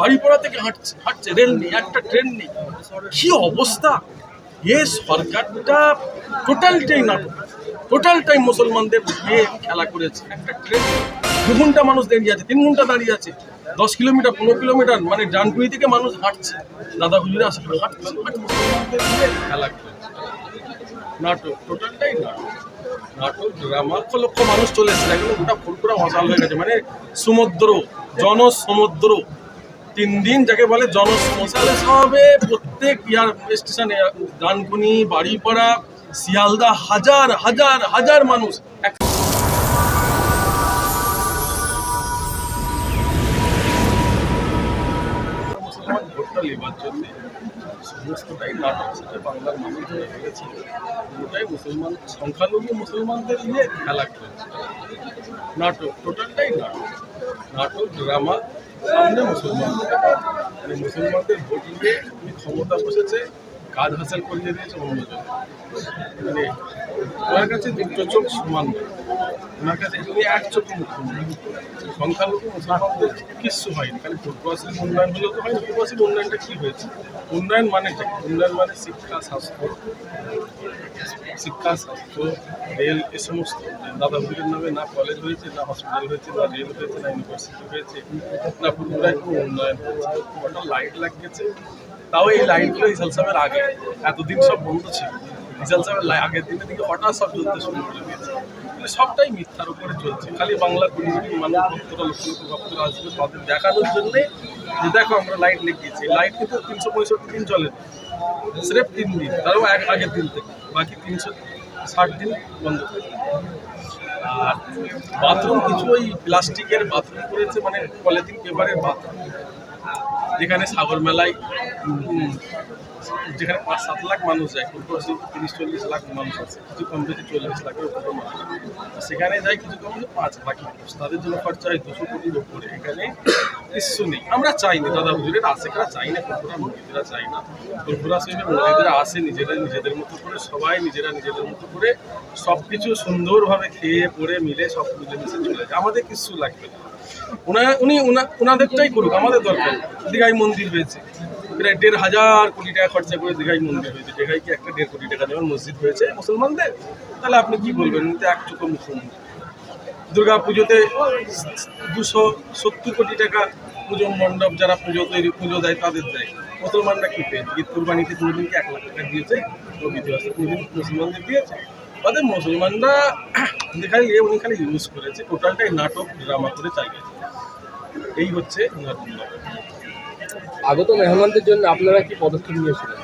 বাড়িপাড়া থেকে হাঁটছে হাঁটছে রেল নেই, একটা ট্রেন নেই। কি অবস্থা? এ সরকারটা টোটালটাই নাটক। টোটালটাই মুসলমানদের নিয়ে খেলা করেছে। একটা ট্রেন দু ঘণ্টা মানুষ দাঁড়িয়ে আছে, তিন ঘণ্টা দাঁড়িয়ে আছে। দশ কিলোমিটার, পনেরো কিলোমিটার মানে ডানকুনি থেকে মানুষ হাঁটছে। দাদা হুজুরে আসে হাঁটছে মুসলমানদের খেলা করেছে। নাটক টোটালটাই নাটক। নাটক লক্ষ মানুষ চলে এসেছে। গোটা ফুলপুরা মশাল হয়ে গেছে। মানে সমুদ্র, জনসমুদ্র। তিন দিন যাকে বলে জনসমশালে সবে প্রত্যেক ইয়ার স্টেশনে ডানকুনি, বাড়িপাড়া, শিয়ালদা, হাজার হাজার হাজার মানুষ নেবার জন্য সংখ্যালঘু মুসলমানদের নিয়ে খেলা নাটক টোটালটাই নাটক। নাটক ড্রামা সামনে মুসলমান। মানে মুসলমানদের ভোট উনি ক্ষমতা বসেছে, কাজ হাসিল করিয়ে দিয়েছে অন্যজন। মানে ওনার কাছে দুটো চোখ সমান ওনার কাছে উনি এক চোখ মুখ্যমন্ত্রী সংখ্যালঘু মুসলমানদের কিচ্ছু হয়নি। খালি পূর্ববাসীর উন্নয়ন হলেও তো হয়নি পূর্ববাসীর উন্নয়নটা কি হয়েছে? উন্নয়ন মানে কি? উন্নয়ন মানে শিক্ষা, স্বাস্থ্য। শিক্ষা, স্বাস্থ্য, রেল এ সমস্ত। দাদা হুজুরের নামে না কলেজ হয়েছে, না হসপিটাল হয়েছে, না রেল হয়েছে, না ইউনিভার্সিটি হয়েছে, না পুরুলিয়ায় কোনো উন্নয়ন হয়েছে। ওটা লাইট লাগিয়েছে। তাও এই লাইটগুলো ইসাল সাহেবের আগে, এতদিন সব বন্ধ ছিল। ইসাল সাহেবের আগের দিনের দিকে হঠাৎ সব জ্বলতে শুরু করে দিয়েছে। মানে সবটাই মিথ্যার উপরে চলছে। খালি বাংলা কোটি কোটি মানুষ ভক্তরা লক্ষ লক্ষ ভক্তরা আসবে, তাদের দেখানোর জন্যে যে দেখো আমরা লাইট লেগিয়েছি। লাইট কিন্তু তিনশো পঁয়ষট্টি দিন চলে। স্রেফ তিন দিন তারও এক আগের দিন থেকে বাকি তিনশো ষাট দিন বন্ধ থাকে আর বাথরুম কিছু ওই প্লাস্টিকের বাথরুম করেছে মানে পলিথিন পেপারের বাথরুম যেখানে সাগর মেলায় যেখানে পাঁচ সাত লাখ মানুষ যায় পূর্বশী তিরিশ চল্লিশ লাখ মানুষ আছে, কিছু কম বেশি চল্লিশ লাখের উপরে মানুষ সেখানে যায় কিছু কম বেশি পাঁচ লাখ মানুষ। তাদের জন্য খরচা হয় দুশো কোটির উপরে। এখানে কিছু নেই। আমরা চাই চাইনি দাদা হুজুরের আশেখরা চাই না ফুরফুরা মুরগিরা চাই না। ফুরফুরা শরীফে মুরগিরা আসে নিজেরা নিজেদের মতো করে, সবাই নিজেরা নিজেদের মতো করে সব কিছু সুন্দরভাবে খেয়ে, পড়ে, মিলে সব মিলেমিশে চলে যায়। আমাদের কিছু লাগবে না। উনি ওনা- ওনাদেরটাই করুক, আমাদের দরকার। দীঘায় মন্দির হয়েছে। প্রায় দেড় হাজার কোটি টাকা খরচা করে দীঘায় মন্দির হয়েছে। দীঘায় কি একটা দেড় কোটি টাকা যেমন মসজিদ হয়েছে মুসলমানদের? তাহলে আপনি কি বলবেন? এক চুকো মুসলমান দুর্গা পুজোতে দুশো সত্তর কোটি টাকা পুজো মণ্ডপ যারা পুজো তৈরি পুজো দেয়, তাদের দেয়। মুসলমানরা কি পেয়েছে ঈদ কুরবানিতে কোনোদিন কি এক লাখ টাকা দিয়েছে? মুসলমানদের দিয়েছে? তাদের মুসলমানরা দেখাই নিয়ে উনি খালি ইউজ করেছে। টোটালটাই নাটক, ড্রামা করে চালিয়েছে। এই হচ্ছে। আগত মেহমানদের জন্য আপনারা কি পদক্ষেপ নিয়েছিলেন?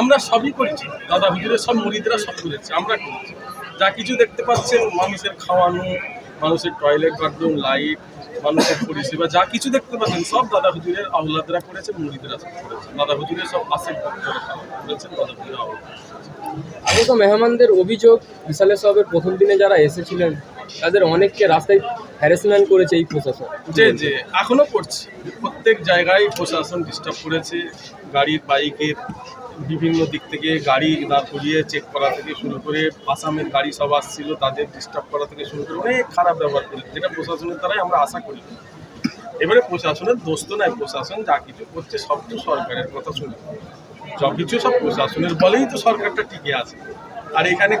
আমরা সবই করেছি। দাদা হুজুরের সব মুরিদরা সব করেছে। আমরা করেছি। যা কিছু দেখতে পাচ্ছেন মানুষের খাওয়ানো মানুষের টয়লেট বাথরুম লাইট মানুষের পরিষেবা যা কিছু দেখতে পাচ্ছেন সব দাদা হুজুরের আহ্লাদরা করেছে মুরিদরা সব করেছে। দাদা হুজুরের সব আশেক করেছেন দাদা হুজুরের আগত মেহমানদের অভিযোগ বিশালে সাহেবের প্রথম দিনে যারা এসেছিলেন তাদের অনেককে রাস্তায় হ্যারাসমেন্ট করেছে এই প্রশাসন। যে যে এখনও করছে। প্রত্যেক জায়গায় প্রশাসন ডিস্টার্ব করেছে। গাড়ির বাইকের বিভিন্ন দিক থেকে গাড়ি দাঁড় করিয়ে চেক করা থেকে শুরু করে আসামের গাড়ি সব আসছিল, তাদের ডিস্টার্ব করা থেকে শুরু করে অনেক খারাপ ব্যবহার করেছে। যেটা প্রশাসনের দ্বারাই আমরা আশা করি। এবারে প্রশাসনের দোষ তো নাই। প্রশাসন যা কিছু করছে সব তো সরকারের কথা শুনে। সব কিছু সব প্রশাসনের বলেই তো সরকারটা টিকে আছে। আর এখানে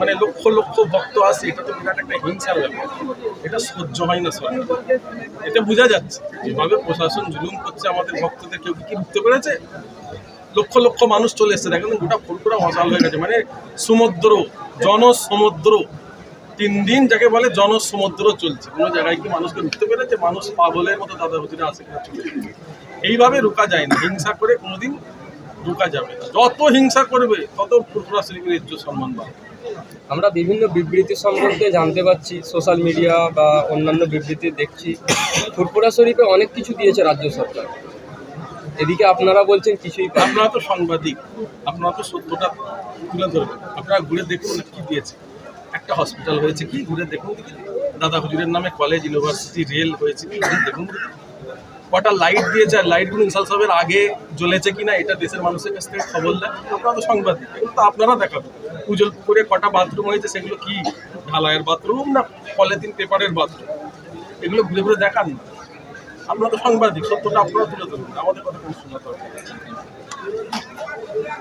মানে লক্ষ লক্ষ ভক্ত আসে এটা তো বিরাট একটা হিংসার ব্যাপার। এটা সহ্য হয় না সরকার এটা বোঝা যাচ্ছে। যেভাবে প্রশাসন জুলুম করছে, আমাদের ভক্তদের কেউ কি বুঝতে পেরেছে? লক্ষ লক্ষ মানুষ চলে এসেছে। দেখেন গোটা ফুলপুরা মশাল হয়ে গেছে। মানে সমুদ্র, জনসমুদ্র। তিন দিন যাকে বলে জনসমুদ্র চলছে। কোনো জায়গায় কি মানুষকে ঢুকতে পেরেছে? মানুষ পাগলের মতো দাদা হুজুরে আসে এইভাবে রুকা যায় না। হিংসা করে কোনোদিন রুকা যাবে যত হিংসা করবে তত ফুরফুরা শরীফের ইজ্জত সম্মান পাবে। আমরা বিভিন্ন বিবৃতি সম্পর্কে জানতে পারছি সোশ্যাল মিডিয়া বা অন্যান্য বিবৃতি দেখছি। ফুরপুরা শরীফে অনেক কিছু দিয়েছে রাজ্য সরকার। এদিকে আপনারা বলছেন কিছুই আপনারা তো সাংবাদিক আপনারা তো সত্যটা তুলে ধরবেন। আপনারা ঘুরে দেখুন কি দিয়েছে। একটা হসপিটাল হয়েছে কি? ঘুরে দেখুন। দাদা হুজুরের নামে কলেজ ইউনিভার্সিটি রেল হয়েছে কি? ঘুরে দেখুন। দেখি। কটা লাইট দিয়েছে, আর লাইটগুলো ইনসাল সাহেবের আগে জ্বলেছে কিনা, এটা দেশের মানুষের কাছ থেকে খবর দেয়। আপনারা তো সাংবাদিক কিন্তু আপনারা দেখাবেন। পুজোর করে কটা বাথরুম হয়েছে, সেগুলো কি? ঢালাইয়ের বাথরুম না পলিথিন পেপারের বাথরুম এগুলো ঘুরে ঘুরে দেখান না। আপনারা তো সাংবাদিক সত্যটা আপনারা তুলে ধরুন, আমাদের কথা কোনো হবে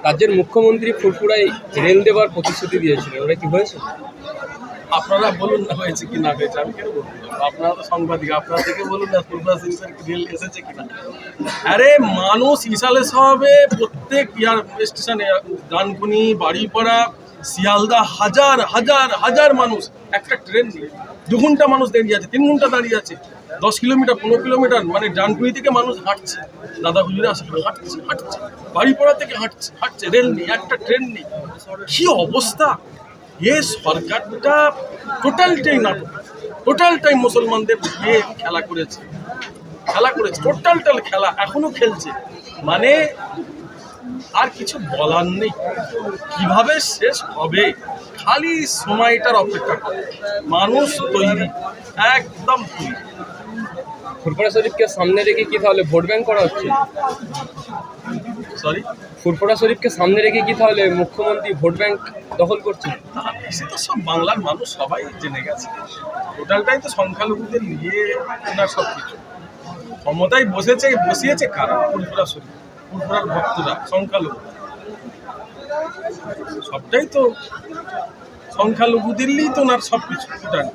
রাজ্যের মুখ্যমন্ত্রী ফুরফুরায় রেল দেওয়ার প্রতিশ্রুতি দিয়েছিলেন ওরা কি হয়েছে? আপনারা বলুন না হয়েছে কি না হয়েছে আমি কেন বলব? আপনারা সাংবাদিক, আপনারা থেকে বলুন না পূর্বা সিংসের রেল এসেছে কিনা। আরে মানুষ ইসালে সাহাবে প্রত্যেক ইয়ার স্টেশনে, ডানকুনি, বাড়িপাড়া, শিয়ালদা, হাজার হাজার হাজার মানুষ, একটা ট্রেন নেই। দু ঘণ্টা মানুষ দাঁড়িয়ে আছে, তিন ঘণ্টা দাঁড়িয়ে আছে। দশ কিলোমিটার, পনেরো কিলোমিটার মানে ডানকুনি থেকে মানুষ হাঁটছে। দাদা হুজুরে আসলে হাঁটছে হাঁটছে। বাড়িপাড়া থেকে হাঁটছে হাঁটছে, রেল নেই, একটা ট্রেন নেই। কি অবস্থা? এ সরকারটা টোটালটাই নাটক টোটালটাই মুসলমানদের নিয়ে খেলা করেছে। খেলা করেছে টোটালটাল খেলা এখনও খেলছে। মানে আর কিছু বলার নেই। কীভাবে শেষ হবে? খালি সময়টার অপেক্ষা করে। মানুষ তৈরি, একদম তৈরি। ফুরফুরা শরীফকে সামনে রেখে কি তাহলে ভোট ব্যাংক করা হচ্ছে? সরি ফুরফুরা শরীফকে সামনে রেখে কি তাহলে মুখ্যমন্ত্রী ভোট ব্যাংক দখল করছে? সে তো সব বাংলার মানুষ সবাই জেনে গেছে। টোটালটাই তো সংখ্যালঘুদের নিয়ে ওনার সব কিছু ক্ষমতায় বসেছে বসিয়েছে কারা ফুরফুরা শরীফ? ফুরফুরার ভক্তরা সংখ্যালঘু। সবটাই তো সংখ্যালঘুদেরই তো ওনার সব কিছু টোটাল।